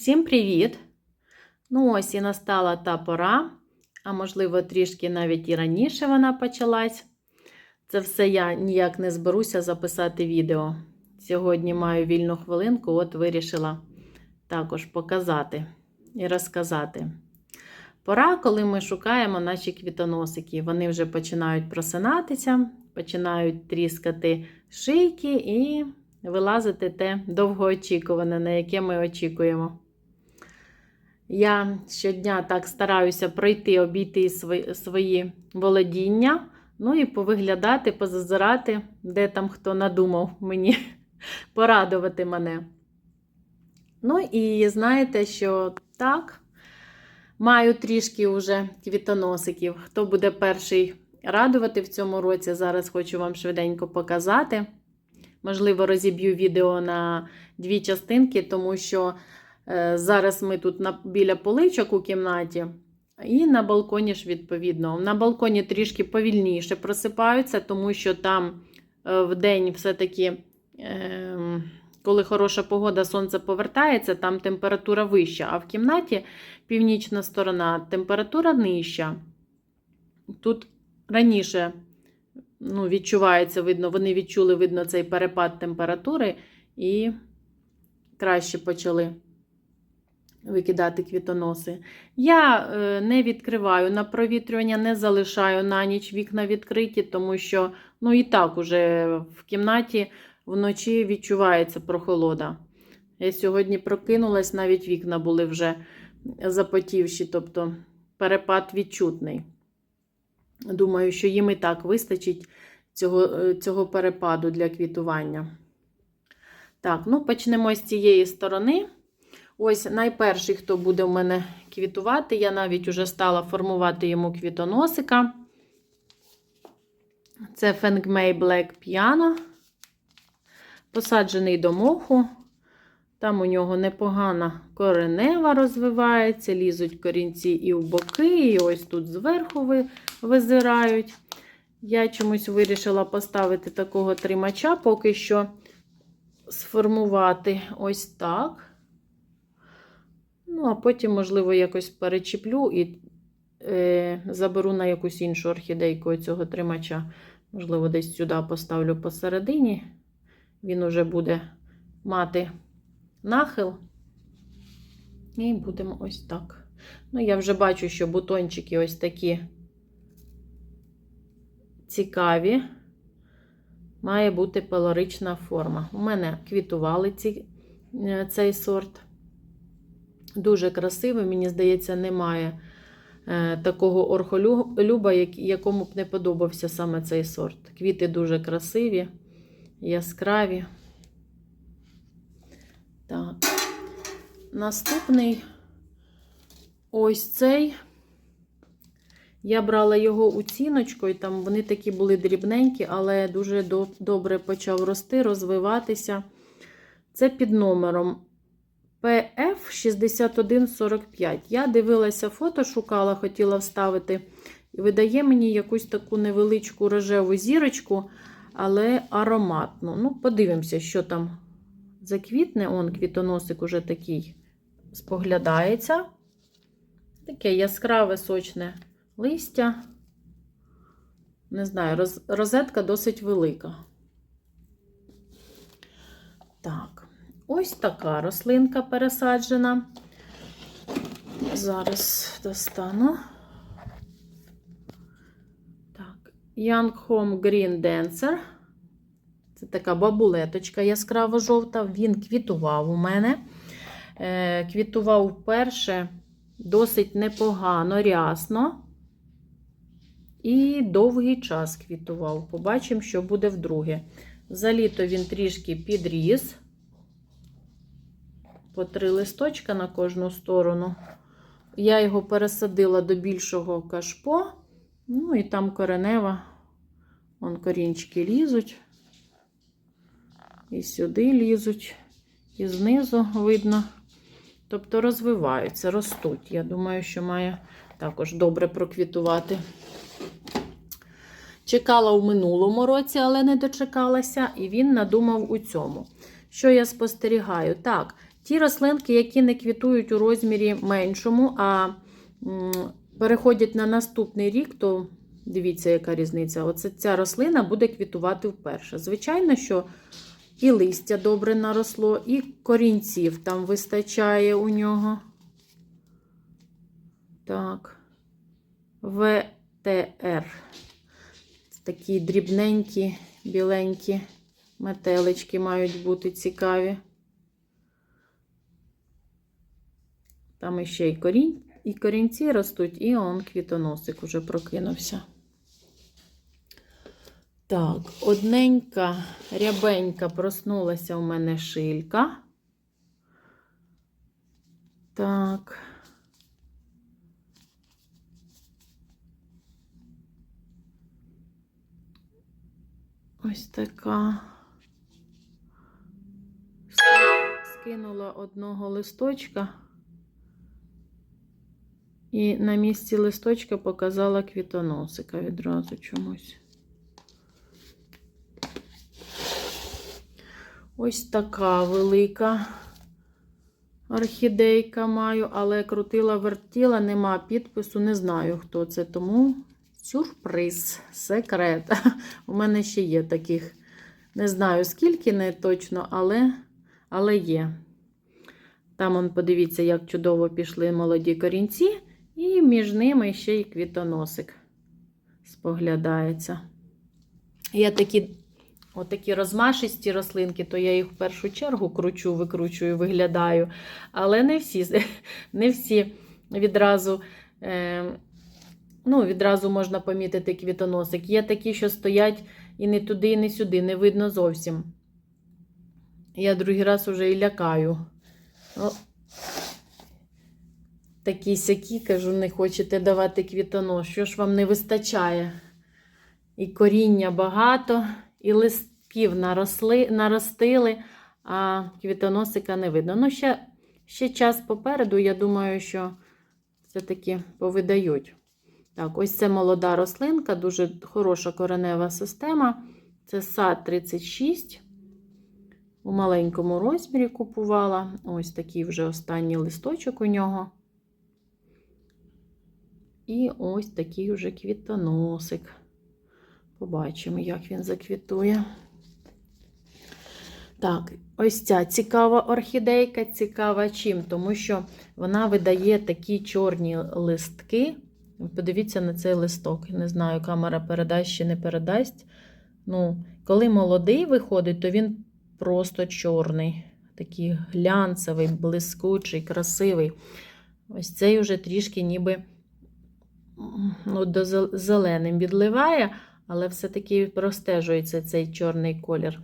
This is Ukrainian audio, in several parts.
Всім привіт! Ну, ось і настала та пора, а можливо, трішки навіть і раніше вона почалась. Це все я ніяк не зберуся записати відео. Сьогодні маю вільну хвилинку, от вирішила також показати і розказати. Пора, коли ми шукаємо наші квітоносики. Вони вже починають просинатися, починають тріскати шийки і вилазити те довгоочікуване, на яке ми очікуємо. Я щодня так стараюся пройти, обійти свої, володіння, ну і повиглядати, позазирати, де там хто надумав мені порадувати мене. Ну і знаєте, що так, маю трішки вже квітоносиків. Хто буде перший радувати в цьому році, зараз хочу вам швиденько показати. Можливо, розіб'ю відео на дві частинки, тому що зараз ми тут на, біля поличок у кімнаті, і на балконі ж, відповідно. На балконі трішки повільніше просипаються, тому що там е, в день все-таки, е, коли хороша погода, сонце повертається, там температура вища, а в кімнаті північна сторона температура нижча. Тут раніше ну, відчувається, видно, вони відчули, видно, цей перепад температури і краще почали викидати квітоноси. Я е, не відкриваю на провітрювання, не залишаю на ніч вікна відкриті, тому що ну, і так уже в кімнаті вночі відчувається прохолода. Я сьогодні прокинулась, навіть вікна були вже запотівші, тобто перепад відчутний. Думаю, що їм і так вистачить цього, цього перепаду для квітування. Так, ну почнемо з цієї сторони. Ось найперший, хто буде в мене квітувати, я навіть уже стала формувати йому квітоносика. Це Fengmei Black Piano. Посаджений до моху. Там у нього непогана коренева розвивається, лізуть корінці і в боки, і ось тут зверху визирають. Я чомусь вирішила поставити такого тримача, поки що сформувати ось так. Ну, а потім, можливо, якось перечіплю і е, заберу на якусь іншу орхідейку цього тримача. Можливо, десь сюди поставлю посередині. Він уже буде мати нахил. І будемо ось так. Ну, я вже бачу, що бутончики ось такі цікаві. Має бути пелорична форма. У мене квітували ці, цей сорт. Дуже красивий, мені здається, немає е, такого орхолюба, якому б не подобався саме цей сорт. Квіти дуже красиві, яскраві. Так. Наступний ось цей. Я брала його оціночкою, там вони такі були дрібненькі, але дуже добре почав рости, розвиватися. Це під номером PF6145. Я дивилася фото, шукала, хотіла вставити. І видає мені якусь таку невеличку рожеву зірочку, але ароматну. Ну, подивимося, що там заквітне. Он квітоносик уже такий споглядається. Таке яскраве сочне листя. Не знаю, роз, розетка досить велика. Так, ось така рослинка пересаджена. Зараз достану. Так, Young Home Green Dancer. Це така бабулеточка яскраво-жовта. Він квітував у мене. Е, квітував вперше досить непогано, рясно. І довгий час квітував. Побачимо, що буде вдруге. За літо він трішки підріс. По три листочка на кожну сторону. Я його пересадила до більшого кашпо. Ну, і там коренева. Вон корінчики лізуть. І сюди лізуть, і знизу видно. Тобто розвиваються, ростуть. Я думаю, що має також добре проквітувати. Чекала у минулому році, але не дочекалася, і він надумав у цьому. Що я спостерігаю? Так, Ті рослинки, які не квітують у розмірі меншому, а переходять на наступний рік, то дивіться, яка різниця. Оце ця рослина буде квітувати вперше. Звичайно, що і листя добре наросло, і корінців там вистачає у нього. Так. ВТР. Такі дрібненькі, біленькі метелички мають бути цікаві. Там іще і, корінь, і корінці ростуть, і он квітоносик уже прокинувся. Так, одненька, рябенька проснулася у мене шилька. Так. Ось така. Скинула одного листочка. І на місці листочка показала квітоносика відразу чомусь. Ось така велика орхідейка маю, але крутила вертіла, нема підпису, не знаю, хто це, тому сюрприз, секрет. У мене ще є таких. Не знаю, скільки не точно, але, але є. Там, он, подивіться, як чудово пішли молоді корінці, і між ними ще й квітоносик споглядається. Я такі, отакі розмашисті рослинки, то я їх в першу чергу кручу, викручую, виглядаю. Але не всі, не всі відразу. Е, Ну, відразу можна помітити квітоносик. Є такі, що стоять і не туди, і не сюди, не видно зовсім. Я другий раз уже і лякаю. Такі сякі, кажу, не хочете давати квітонос. Що ж вам не вистачає? І коріння багато, і листків наросли, наростили, а квітоносика не видно. Ну, ще, ще час попереду, я думаю, що все-таки повидають. Так, ось це молода рослинка, дуже хороша коренева система. Це сад 36. У маленькому розмірі купувала. Ось такий вже останній листочок у нього. І ось такий вже квітоносик. Побачимо, як він заквітує. Так, ось ця цікава орхідейка, цікава чим? Тому що вона видає такі чорні листки. Подивіться на цей листок. Не знаю, камера передасть чи не передасть. Ну, Коли молодий виходить, то він просто чорний. Такий глянцевий, блискучий, красивий. Ось цей вже трішки ніби ну, до зеленим відливає, але все-таки простежується цей чорний колір.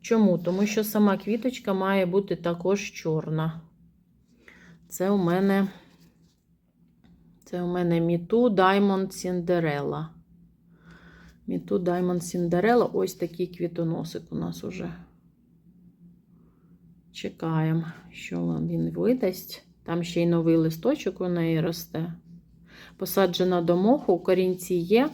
Чому? Тому що сама квіточка має бути також чорна. Це у мене. Це у мене Міту Diamond Cinderella. Міту Diamond Cinderella. Ось такий квітоносик у нас уже. Чекаємо, що він видасть. Там ще й новий листочок у неї росте. Посаджена до моху, корінці є.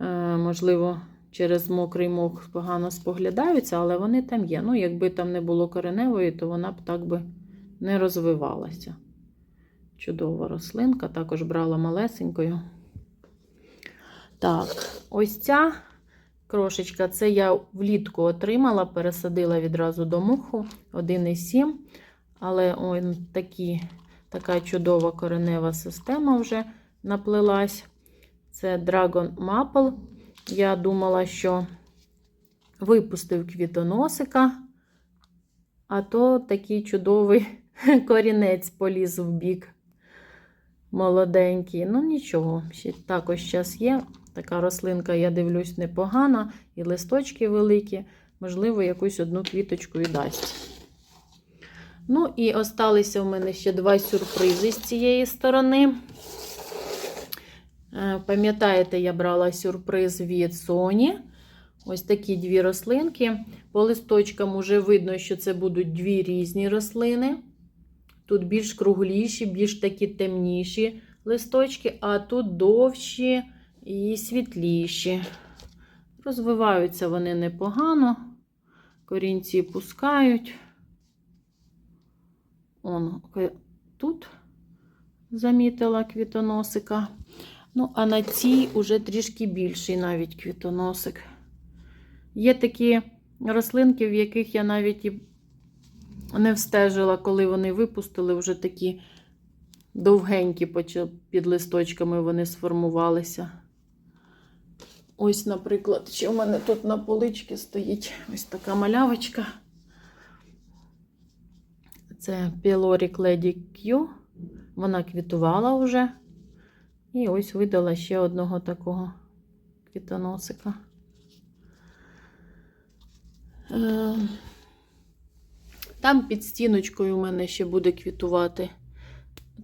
Е, можливо, через мокрий мох погано споглядаються, але вони там є. Ну, якби там не було кореневої, то вона б так би не розвивалася. Чудова рослинка, також брала малесенькою. Так, ось ця крошечка, це я влітку отримала, пересадила відразу до муху 1,7. Але ой, такі, така чудова коренева система вже наплилась. Це Dragon Maple. Я думала, що випустив квітоносика, а то такий чудовий корінець поліз в бік молоденький. Ну, нічого, ще також час є. Така рослинка, я дивлюсь, непогана, і листочки великі, можливо, якусь одну квіточку і дасть. Ну, і осталися в мене ще два сюрпризи з цієї сторони. Е, Пам'ятаєте, я брала сюрприз від Sony. Ось такі дві рослинки. По листочкам вже видно, що це будуть дві різні рослини. Тут більш кругліші, більш такі темніші листочки, а тут довші і світліші. Розвиваються вони непогано, корінці пускають. Он тут замітила квітоносика. Ну, а на цій уже трішки більший навіть квітоносик. Є такі рослинки, в яких я навіть і не встежила, коли вони випустили, вже такі довгенькі під листочками вони сформувалися. Ось, наприклад, ще в мене тут на поличці стоїть ось така малявочка. Це Pyloric Lady Q. Вона квітувала вже. І ось видала ще одного такого квітоносика. Е, Там під стіночкою у мене ще буде квітувати.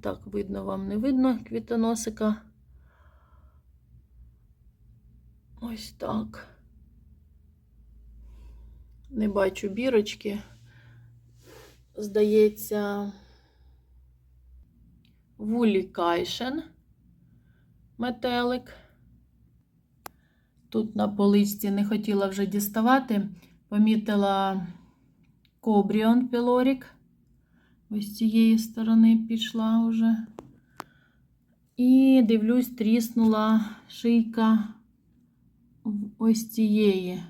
Так, видно вам не видно квітоносика. Ось так. Не бачу бірочки. Здається, Вулі Кайшен метелик. Тут на поличці не хотіла вже діставати. Помітила Кобріон Пілорік. Ось з цієї сторони пішла вже. І дивлюсь, тріснула шийка ось цієї.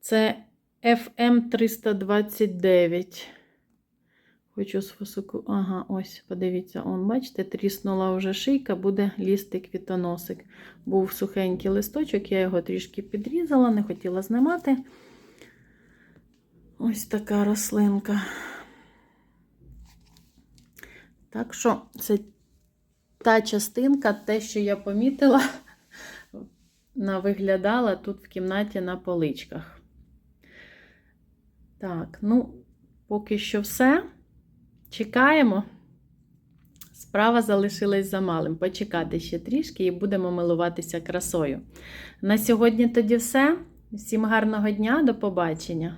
Це FM329. Хочу сфосуку. Ага, ось, подивіться, он, бачите, тріснула вже шийка, буде лізти квітоносик. Був сухенький листочок, я його трішки підрізала, не хотіла знімати. Ось така рослинка. Так що, це та частинка, те, що я помітила, виглядала тут в кімнаті на поличках. Так, ну, поки що все. Чекаємо. Справа залишилась за малим. Почекати ще трішки і будемо милуватися красою. На сьогодні тоді все. Всім гарного дня, до побачення!